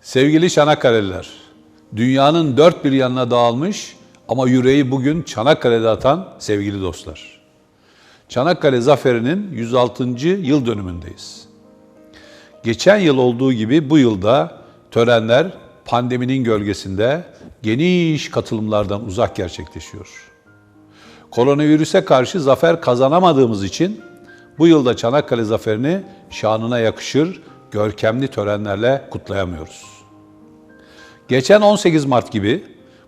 Sevgili Çanakkale'liler, dünyanın dört bir yanına dağılmış ama yüreği bugün Çanakkale'de atan sevgili dostlar. Çanakkale Zaferi'nin 106. yıl dönümündeyiz. Geçen yıl olduğu gibi bu yılda törenler pandeminin gölgesinde geniş katılımlardan uzak gerçekleşiyor. Koronavirüse karşı zafer kazanamadığımız için bu yılda Çanakkale Zaferi'ni şanına yakışır görkemli törenlerle kutlayamıyoruz. Geçen 18 Mart gibi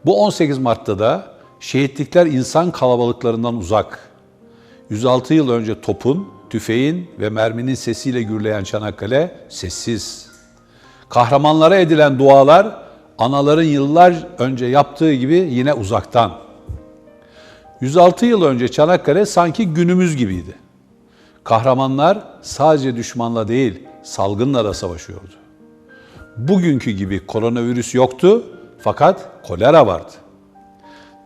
bu 18 Mart'ta da şehitlikler insan kalabalıklarından uzak. 106 yıl önce topun, tüfeğin ve merminin sesiyle gürleyen Çanakkale sessiz. Kahramanlara edilen dualar anaların yıllar önce yaptığı gibi yine uzaktan. 106 yıl önce Çanakkale sanki günümüz gibiydi. Kahramanlar sadece düşmanla değil, salgınla da savaşıyordu. Bugünkü gibi koronavirüs yoktu fakat kolera vardı.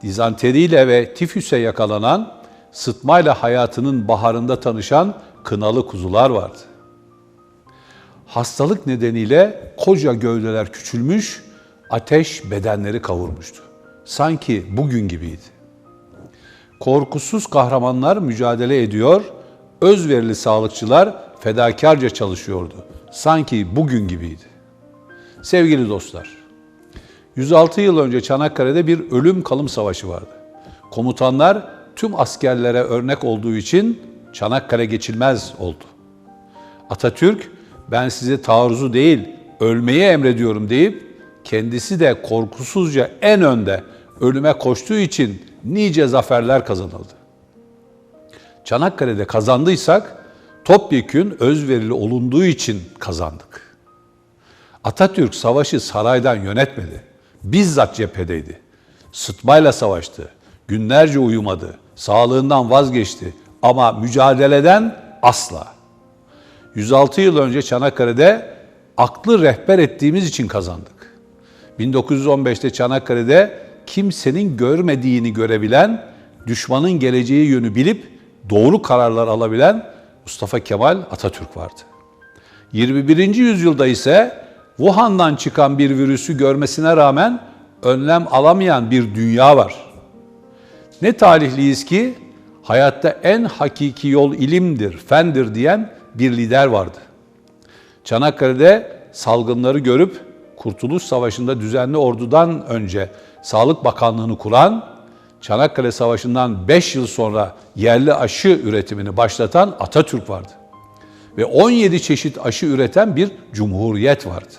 Dizanteriyle ve tifüse yakalanan, sıtmayla hayatının baharında tanışan kınalı kuzular vardı. Hastalık nedeniyle koca gövdeler küçülmüş, ateş bedenleri kavurmuştu. Sanki bugün gibiydi. Korkusuz kahramanlar mücadele ediyor, özverili sağlıkçılar fedakarca çalışıyordu. Sanki bugün gibiydi. Sevgili dostlar, 106 yıl önce Çanakkale'de bir ölüm kalım savaşı vardı. Komutanlar tüm askerlere örnek olduğu için Çanakkale geçilmez oldu. Atatürk ben size taarruzu değil ölmeyi emrediyorum deyip kendisi de korkusuzca en önde ölüme koştuğu için nice zaferler kazanıldı. Çanakkale'de kazandıysak topyekün özverili olunduğu için kazandık. Atatürk savaşı saraydan yönetmedi. Bizzat cephedeydi. Sıtmayla savaştı. Günlerce uyumadı. Sağlığından vazgeçti. Ama mücadeleden asla. 106 yıl önce Çanakkale'de aklı rehber ettiğimiz için kazandık. 1915'te Çanakkale'de kimsenin görmediğini görebilen, düşmanın geleceği yönü bilip doğru kararlar alabilen Mustafa Kemal Atatürk vardı. 21. yüzyılda ise Wuhan'dan çıkan bir virüsü görmesine rağmen önlem alamayan bir dünya var. Ne talihliyiz ki hayatta en hakiki yol ilimdir, fendir diyen bir lider vardı. Çanakkale'de salgınları görüp Kurtuluş Savaşı'nda düzenli ordudan önce Sağlık Bakanlığı'nı kuran, Çanakkale Savaşı'ndan 5 yıl sonra yerli aşı üretimini başlatan Atatürk vardı. Ve 17 çeşit aşı üreten bir cumhuriyet vardı.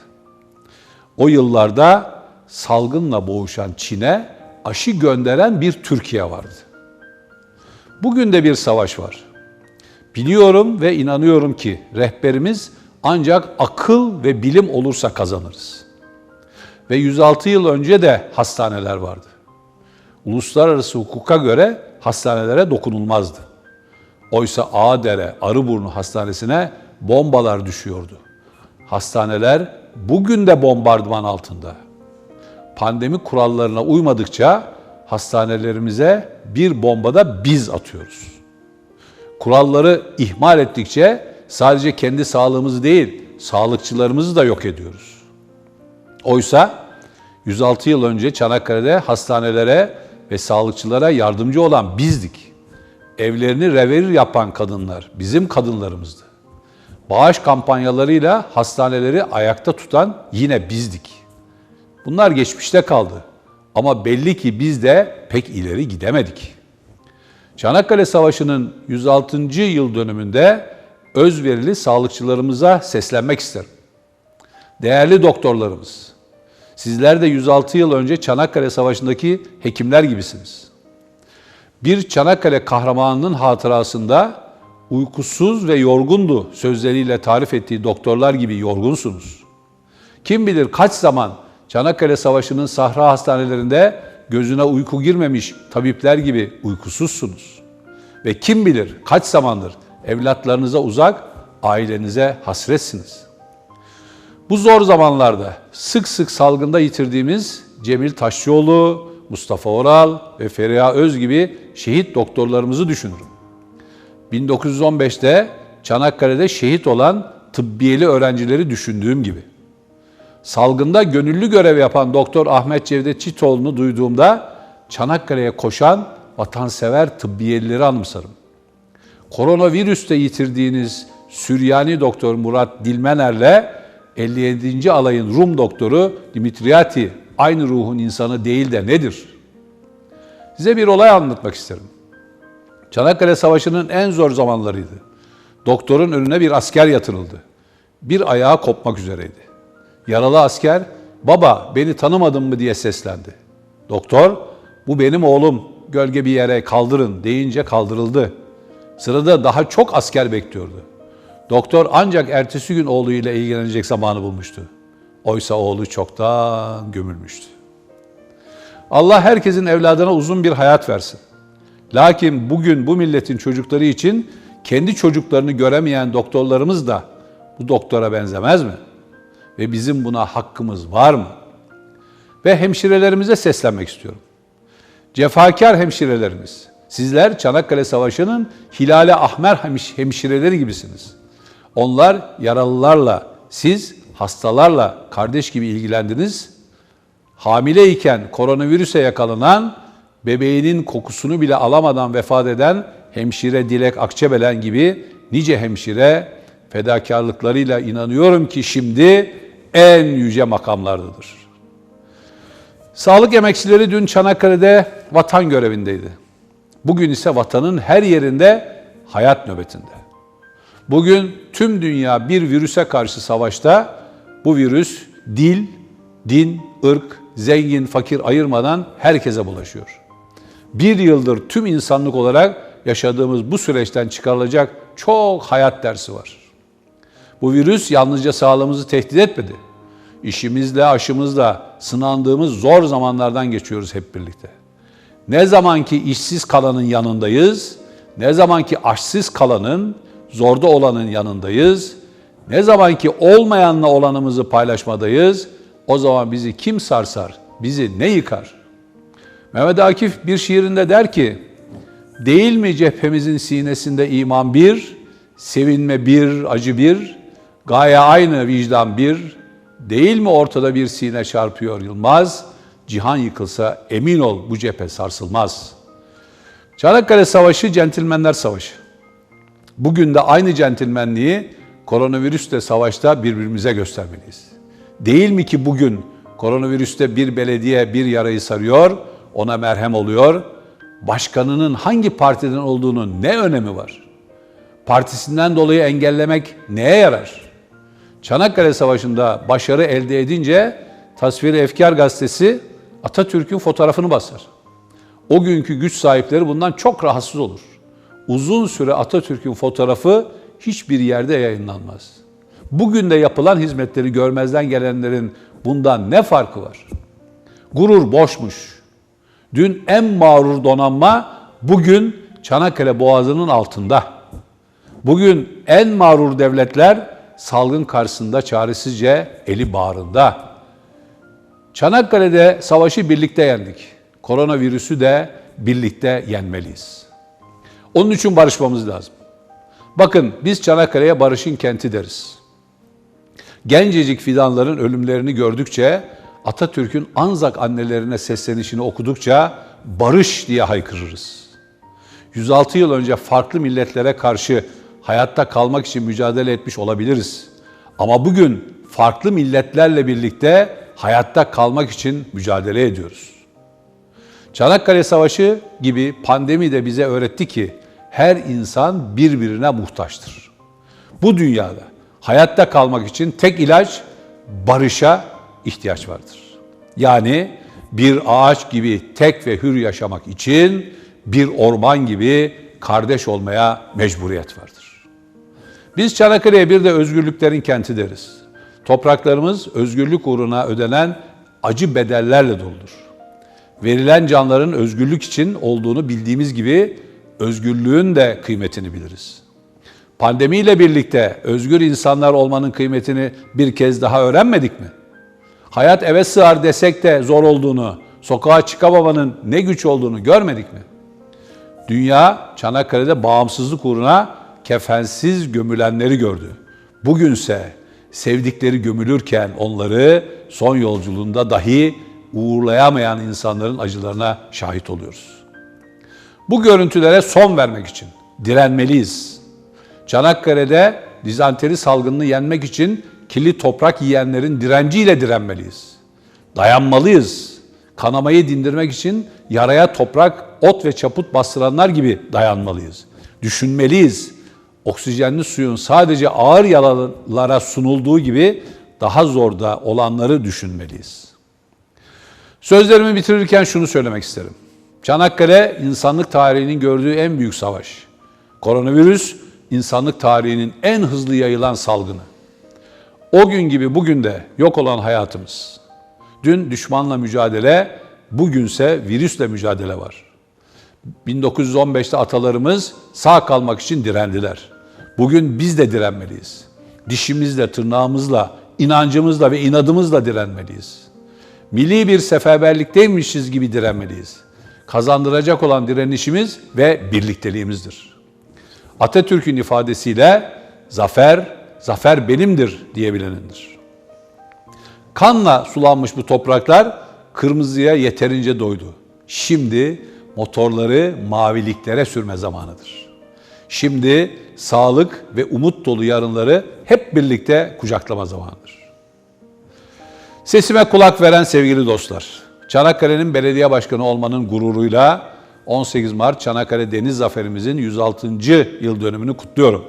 O yıllarda salgınla boğuşan Çin'e aşı gönderen bir Türkiye vardı. Bugün de bir savaş var. Biliyorum ve inanıyorum ki rehberimiz ancak akıl ve bilim olursa kazanırız. Ve 106 yıl önce de hastaneler vardı. Uluslararası hukuka göre hastanelere dokunulmazdı. Oysa Ağdere, Arıburnu Hastanesi'ne bombalar düşüyordu. Hastaneler bugün de bombardıman altında. Pandemi kurallarına uymadıkça hastanelerimize bir bombada biz atıyoruz. Kuralları ihmal ettikçe sadece kendi sağlığımızı değil, sağlıkçılarımızı da yok ediyoruz. Oysa 106 yıl önce Çanakkale'de hastanelere ve sağlıkçılara yardımcı olan bizdik. Evlerini reverir yapan kadınlar bizim kadınlarımızdı. Bağış kampanyalarıyla hastaneleri ayakta tutan yine bizdik. Bunlar geçmişte kaldı. Ama belli ki biz de pek ileri gidemedik. Çanakkale Savaşı'nın 106. yıl dönümünde özverili sağlıkçılarımıza seslenmek isterim. Değerli doktorlarımız, sizler de 106 yıl önce Çanakkale Savaşı'ndaki hekimler gibisiniz. Bir Çanakkale kahramanının hatırasında uykusuz ve yorgundu sözleriyle tarif ettiği doktorlar gibi yorgunsunuz. Kim bilir kaç zaman Çanakkale Savaşı'nın sahra hastanelerinde gözüne uyku girmemiş tabipler gibi uykusuzsunuz. Ve kim bilir kaç zamandır evlatlarınıza uzak, ailenize hasretsiniz. Bu zor zamanlarda sık sık salgında yitirdiğimiz Cemil Taşçıoğlu, Mustafa Oral ve Feriha Öz gibi şehit doktorlarımızı düşünürüm. 1915'te Çanakkale'de şehit olan tıbbiyeli öğrencileri düşündüğüm gibi. salgında gönüllü görev yapan Doktor Ahmet Cevdet Çitoğlu'nu duyduğumda Çanakkale'ye koşan vatansever tıbbiyelileri anımsarım. Koronavirüste yitirdiğiniz Süryani Doktor Murat Dilmener'le 57. alayın Rum doktoru Dimitriati aynı ruhun insanı değil de nedir? Size bir olay anlatmak isterim. Çanakkale Savaşı'nın en zor zamanlarıydı. Doktorun önüne bir asker yatırıldı. Bir ayağı kopmak üzereydi. Yaralı asker, baba beni tanımadın mı diye seslendi. Doktor, bu benim oğlum, gölge bir yere kaldırın deyince kaldırıldı. Sırada daha çok asker bekliyordu. Doktor ancak ertesi gün oğluyla ilgilenecek zamanı bulmuştu. Oysa oğlu çoktan gömülmüştü. Allah herkesin evladına uzun bir hayat versin. Lakin bugün bu milletin çocukları için kendi çocuklarını göremeyen doktorlarımız da bu doktora benzemez mi? Ve bizim buna hakkımız var mı? Ve hemşirelerimize seslenmek istiyorum. Cefakar hemşirelerimiz, sizler Çanakkale Savaşı'nın Hilale Ahmer hemşireleri gibisiniz. Onlar yaralılarla, siz hastalarla kardeş gibi ilgilendiniz. Hamileyken koronavirüse yakalanan, bebeğinin kokusunu bile alamadan vefat eden hemşire Dilek Akçebelen gibi nice hemşire fedakarlıklarıyla inanıyorum ki şimdi en yüce makamlardadır. Sağlık emekçileri dün Çanakkale'de vatan görevindeydi. Bugün ise vatanın her yerinde hayat nöbetinde. Bugün tüm dünya bir virüse karşı savaşta bu virüs dil, din, ırk, zengin, fakir ayırmadan herkese bulaşıyor. Bir yıldır tüm insanlık olarak yaşadığımız bu süreçten çıkarılacak çok hayat dersi var. Bu virüs yalnızca sağlığımızı tehdit etmedi. İşimizle, aşımızla sınandığımız zor zamanlardan geçiyoruz hep birlikte. Ne zamanki işsiz kalanın yanındayız, ne zamanki aşsız kalanın, zorda olanın yanındayız, ne zamanki olmayanla olanımızı paylaşmadayız, o zaman bizi kim sarsar, bizi ne yıkar? Mehmet Akif bir şiirinde der ki, değil mi cephemizin sinesinde iman bir, sevinme bir, acı bir, gaye aynı vicdan bir, değil mi ortada bir sine çarpıyor Yılmaz, cihan yıkılsa emin ol bu cephe sarsılmaz. Çanakkale Savaşı centilmenler savaşı. Bugün de aynı centilmenliği koronavirüsle savaşta birbirimize göstermeliyiz. Değil mi ki bugün koronavirüste bir belediye bir yarayı sarıyor, ona merhem oluyor. Başkanının hangi partiden olduğunun ne önemi var? Partisinden dolayı engellemek neye yarar? Çanakkale Savaşı'nda başarı elde edince Tasviri Efkar gazetesi Atatürk'ün fotoğrafını basar. O günkü güç sahipleri bundan çok rahatsız olur. Uzun süre Atatürk'ün fotoğrafı hiçbir yerde yayınlanmaz. Bugün de yapılan hizmetleri görmezden gelenlerin bundan ne farkı var? Gurur boşmuş. Dün en mağrur donanma bugün Çanakkale Boğazı'nın altında. Bugün en mağrur devletler salgın karşısında çaresizce eli bağrında. Çanakkale'de savaşı birlikte yendik. Koronavirüsü de birlikte yenmeliyiz. Onun için barışmamız lazım. Bakın biz Çanakkale'ye barışın kenti deriz. Gencecik fidanların ölümlerini gördükçe, Atatürk'ün Anzak annelerine seslenişini okudukça barış diye haykırırız. 106 yıl önce farklı milletlere karşı hayatta kalmak için mücadele etmiş olabiliriz. Ama bugün farklı milletlerle birlikte hayatta kalmak için mücadele ediyoruz. Çanakkale Savaşı gibi pandemi de bize öğretti ki her insan birbirine muhtaçtır. Bu dünyada hayatta kalmak için tek ilaç barışa ihtiyaç vardır. Yani bir ağaç gibi tek ve hür yaşamak için bir orman gibi kardeş olmaya mecburiyet vardır. Biz Çanakkale'ye bir de özgürlüklerin kenti deriz. Topraklarımız özgürlük uğruna ödenen acı bedellerle doludur. Verilen canların özgürlük için olduğunu bildiğimiz gibi özgürlüğün de kıymetini biliriz. Pandemiyle birlikte özgür insanlar olmanın kıymetini bir kez daha öğrenmedik mi? Hayat eve sığar desek de zor olduğunu, sokağa çıkamamanın ne güç olduğunu görmedik mi? Dünya Çanakkale'de bağımsızlık uğruna kefensiz gömülenleri gördü. Bugünse sevdikleri gömülürken onları son yolculuğunda dahi uğurlayamayan insanların acılarına şahit oluyoruz. Bu görüntülere son vermek için direnmeliyiz. Çanakkale'de dizanteri salgınını yenmek için kirli toprak yiyenlerin direnciyle direnmeliyiz. Dayanmalıyız. Kanamayı dindirmek için yaraya toprak, ot ve çaput bastıranlar gibi dayanmalıyız. Düşünmeliyiz. Oksijenli suyun sadece ağır yaralılara sunulduğu gibi daha zor da olanları düşünmeliyiz. Sözlerimi bitirirken şunu söylemek isterim. Çanakkale insanlık tarihinin gördüğü en büyük savaş. Koronavirüs insanlık tarihinin en hızlı yayılan salgını. O gün gibi bugün de yok olan hayatımız. Dün düşmanla mücadele, bugünse virüsle mücadele var. 1915'te atalarımız sağ kalmak için direndiler. Bugün biz de direnmeliyiz. Dişimizle, tırnağımızla, inancımızla ve inadımızla direnmeliyiz. Milli bir seferberlikteymişiz gibi direnmeliyiz. Kazandıracak olan direnişimiz ve birlikteliğimizdir. Atatürk'ün ifadesiyle zafer, zafer benimdir diyebilenindir. Kanla sulanmış bu topraklar kırmızıya yeterince doydu. Şimdi motorları maviliklere sürme zamanıdır. Şimdi sağlık ve umut dolu yarınları hep birlikte kucaklama zamanıdır. Sesime kulak veren sevgili dostlar, Çanakkale'nin belediye başkanı olmanın gururuyla 18 Mart Çanakkale Deniz Zaferimizin 106. yıl dönümünü kutluyorum.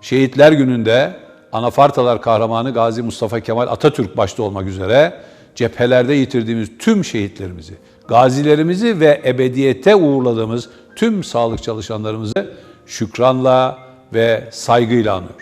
Şehitler Günü'nde Anafartalar kahramanı Gazi Mustafa Kemal Atatürk başta olmak üzere cephelerde yitirdiğimiz tüm şehitlerimizi, gazilerimizi ve ebediyete uğurladığımız tüm sağlık çalışanlarımızı şükranla ve saygıyla anıyoruz.